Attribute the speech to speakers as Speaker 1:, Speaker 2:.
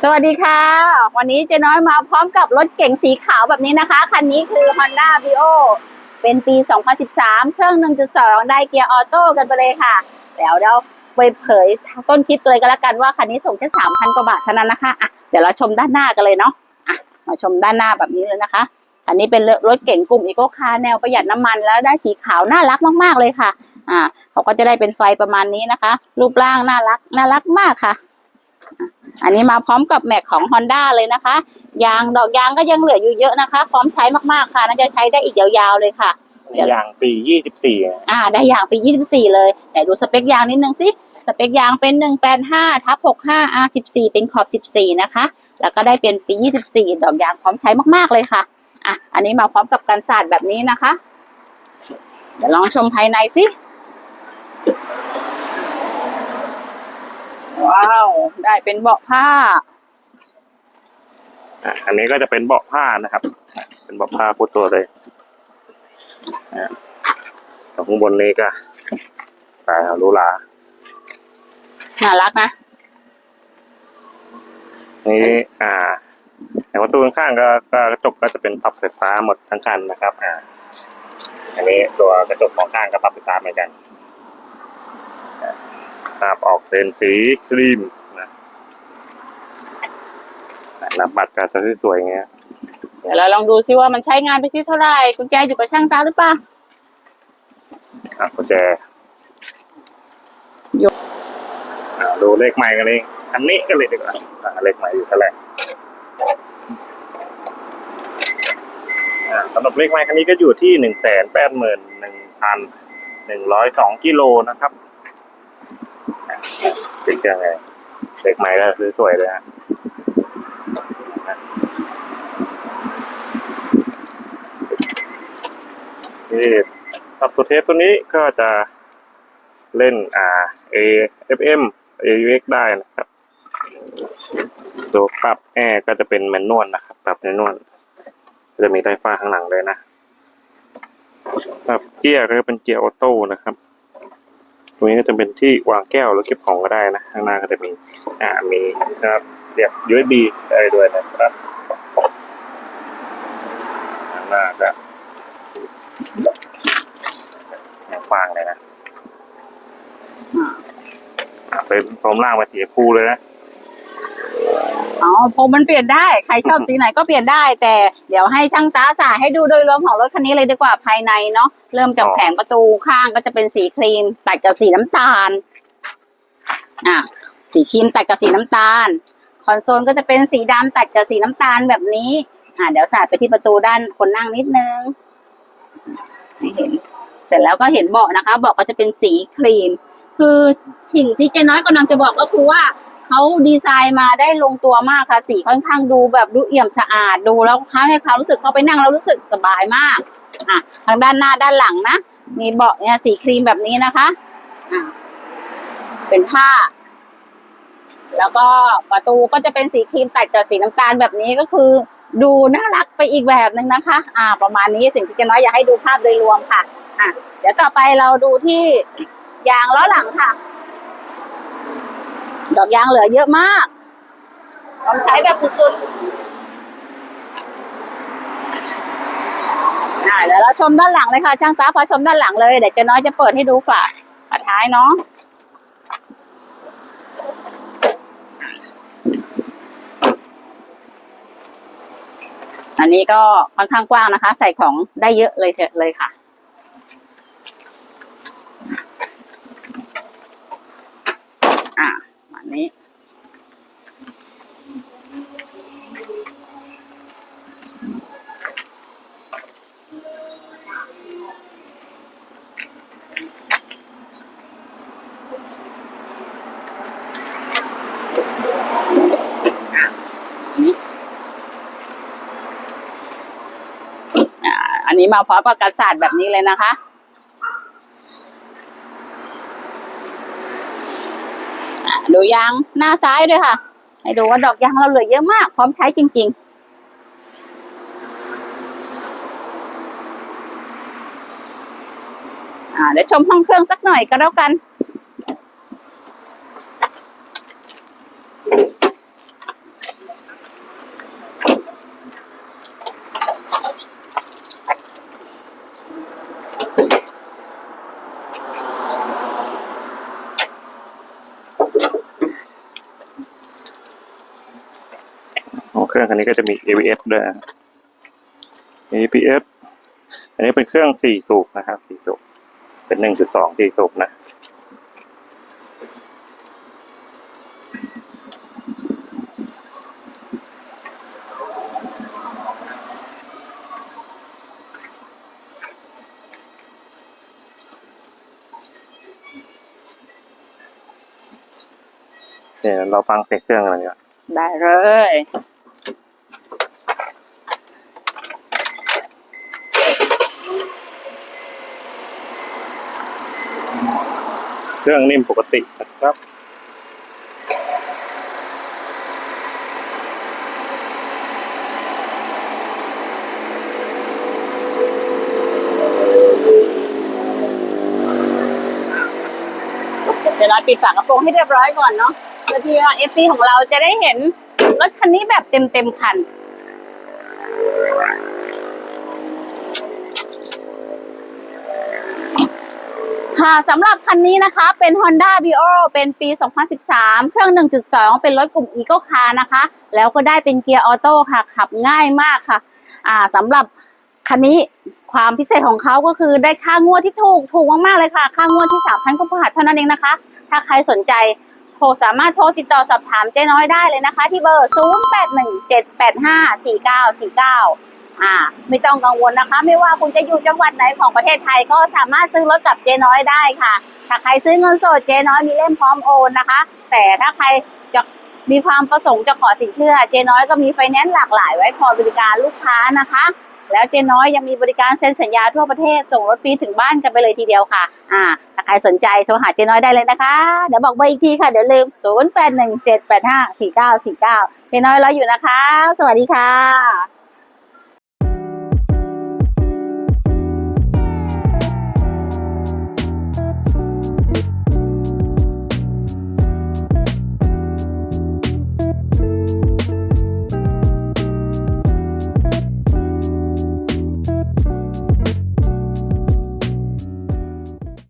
Speaker 1: สวัสดีค่ะ วันนี้เจ๊น้อยมาพร้อมกับรถเก๋งสีขาวแบบนี้นะคะ คันนี้คือ Honda v i o เป็นปี 2013 เครื่อง 1.2 ได้เกียร์ออโต้กันไปเลยค่ะเดี๋ยวเราไปเผยต้นคลิปเลยก็แล้วกันว่าคันนี้ส่งแค่ 3,000 กว่าบาทเท่านั้นนะคะอะเดี๋ยวเราชมด้านหน้ากันเลยเนาะอะมาชมด้านหน้าแบบนี้เลยนะคะอันนี้เป็นรถเก๋งกลุ่มอีโคคาร์แนวประหยัดน้ำมันแล้วได้สีขาวน่ารักมากๆเลยค่ะ อ่าเขาก็จะได้เป็นไฟประมาณนี้นะคะ รูปร่างน่ารักน่ารักมากค่ะ อันนี้มาพร้อมกับแม็กของ Honda เลยนะคะ ยางดอกยางก็ยังเหลืออยู่เยอะนะคะ พร้อมใช้มากๆค่ะน่าจะใช้ได้อีกยาวๆเลยค่ะ เดี๋ยว
Speaker 2: อย่างปียี่สิบสี่
Speaker 1: อ่าได้ยางไป24 เลยไหนดูสเปคยางนิดนึงสิ สเปคยางเป็น 185ทับ65 R14 เป็นขอบ 14 นะคะ แล้วก็ได้เป็นปี 24 ดอกยางพร้อมใช้มากๆเลยค่ะอะอันนี้มาพร้อมกับกันสาดแบบนี้นะคะ เดี๋ยวลองชมภายในสิว้าว ได้เป็นเบาะผ้า
Speaker 2: อะอันนี้ก็จะเป็นเบาะผ้านะครับ เป็นเบาะผ้าพูดตัวเลยนะแต่ข้างบนนี้ก็สายหรูหรา
Speaker 1: น่ารักนะ
Speaker 2: นี่อ่าแต่ประตูข้างๆก็ก็กระจกก็จะเป็นปรับไฟฟ้าหมดทั้งคันนะครับ อ่า อันนี้ตัวกระจกมองข้างก็ปรับไฟฟ้าเหมือนกันนะครับออกเป็นสีครีม นะนับบัตรก็จะสวยๆอย่างเงี้ย
Speaker 1: เดี๋ยวเราลองดูซิว่ามันใช้งานไปที่เท่าไหร่กุญแจอยู่กับช่างตาหรือเปล่า
Speaker 2: อะกุญแจ
Speaker 1: ยก
Speaker 2: อะดูเลขใหม่กันเลยอันนี้ก็เลยดีกว่าอะเลขใหม่อยู่เท่าไหร่อะสำหรับเลขใหม่คันนี้ก็อยู่ที่หนึ่งแสนแปดหมื่นหนึ่งพันหนึ่งร้อยสองกิโลนะครับอะติดเครื่องไงเลขใหม่ก็คือสวยเลยฮะ ที่ตับตัวเทปตัวนี้ก็จะเล่นอ่า A F M A U X ได้นะครับ ตัวปรับแอร์ก็จะเป็นแมนนวลนะครับ ปรับแมนนวลจะมีไฟฟ้าข้างหลังเลยนะปรับเกียร์ก็จะเป็นเกียร์ออโต้นะครับตรงนี้ก็จะเป็นที่วางแก้วหรือเก็บของก็ได้นะข้างหน้าก็จะมีอ่ามีนะครับเรียบ USB ได้ด้วยนะครับข้างหน้าก็ ยังกว้างเลยนะอะเป็นพร้อมล่างมาสีชมพูเลยนะ
Speaker 1: อ๋อผมมันเปลี่ยนได้ ใครชอบสีไหนก็เปลี่ยนได้ แต่เดี๋ยวให้ช่างตาสาให้ดูโดยรวมของรถคันนี้เลยดีกว่าภายในเนาะเริ่มจาก
Speaker 2: อ๋อ
Speaker 1: แผงประตูข้างก็จะเป็นสีครีมตัดกับสีน้ำตาล อะ สีครีมตัดกับสีน้ำตาล คอนโซลก็จะเป็นสีดำตัดกับสีน้ำตาลแบบนี้ อะเดี๋ยวสาดไปที่ประตูด้านคนนั่งนิดนึงให้เห็นเสร็จแล้วก็เห็นเบาะนะคะเบาะก็จะเป็นสีครีม คือสิ่งที่เจ๊น้อยกำลังจะบอกก็คือว่าเขาดีไซน์มาได้ลงตัวมากค่ะสีค่อนข้างดูแบบดูเอี่ยมสะอาดดูแล้วเขาให้ความรู้สึกเขาไปนั่งแล้วรู้สึกสบายมากอะทางด้านหน้าด้านหลังนะมีเบาะเนี่ยสีครีมแบบนี้นะคะอะเป็นผ้า แล้วก็ประตูก็จะเป็นสีครีมตัดกับสีน้ำตาลแบบนี้ก็คือ ดูน่ารักไปอีกแบบหนึ่งนะคะ อ่า ประมาณนี้สิ่งที่เจะน้อยอยากให้ดูภาพโดยรวมค่ะ อะเดี๋ยวต่อไปเราดูที่ยางล้อหลังค่ะ ดอกยางเหลือเยอะมากลองใช้แบบสุดๆอ่าเดี๋ยวเราชมด้านหลังเลยค่ะ ช่างตาพอชมด้านหลังเลยเดี๋ยวเจะน้อยจะเปิดให้ดูฝาฝาท้ายเนาะอันนี้ก็ค่อนข้างกว้างนะคะ ใส่ของได้เยอะเลยเถอะเลยค่ะอะอั นี้ อันนี้มาพร้อมกับกระสาดแบบนี้เลยนะคะ อะ ดูยางหน้าซ้ายด้วยค่ะ ให้ดูว่าดอกยางเราเหลือเยอะมาก พร้อมใช้จริงๆอ่าเดี๋ยวชมห้องเครื่องสักหน่อยก็แล้วกัน
Speaker 2: โอ้เครื่องคันนี้ก็จะมี ABS ด้วยนะ ABS อันนี้เป็นเครื่องสี่สูบนะครับสี่สูบเป็นหนึ่งจุดสองสี่สูบนะเดี๋ยวเราฟังเสียงเครื่องกันเลยดีกว่อน
Speaker 1: ได้เลย
Speaker 2: เครื่องนิ่มปกตินะครับ
Speaker 1: เจะน้อยปิดฝากระโปรงให้เรียบร้อยก่อนเนาะเพื่อที่ว่า FC ของเราจะได้เห็นรถคันนี้แบบเต็มเต็มคัน ค่ะสำหรับคันนี้นะคะเป็น Honda b i o เป็นปี 2013 เครื่อง 1.2 เป็นรถกลุ่ม Eco Car นะคะ แล้วก็ได้เป็นเกียร์ออโต้ค่ะ ขับง่ายมากค่ะอ่าสำหรับคันนี้ความพิเศษของเขาก็คือได้ค่างวดที่ถูกถูกมากๆเลยค่ะ ค่างวดที่ 3,000กว่าบาทเท่านั้นเองนะคะ ถ้าใครสนใจโทรสามารถโทรติดต่อสอบถามเจ๊น้อยได้เลยนะคะ ที่เบอร์ 0817854949 อ่าไม่ต้องกังวลนะคะ ไม่ว่าคุณจะอยู่จังหวัดไหนของประเทศไทยก็สามารถซื้อรถกับเจ๊น้อยได้ค่ะถ้าใครซื้อเงินสดเจ๊น้อยมีเล่มพร้อมโอนนะคะ แต่ถ้าใครจะมีความประสงค์จะขอสินเชื่อ เจ๊น้อยก็มีไฟแนนซ์หลากหลายไว้คอยบริการลูกค้านะคะ แล้วเจ๊น้อยยังมีบริการเซ็นสัญญาทั่วประเทศส่งรถฟรีถึงบ้านกันไปเลยทีเดียวค่ะอ่าถ้าใครสนใจโทรหาเจ๊น้อยได้เลยนะคะเดี๋ยวบอกเบอร์อีกทีค่ะเดี๋ยวลืม 0817854949 เจ๊น้อยรออยู่นะคะ สวัสดีค่ะ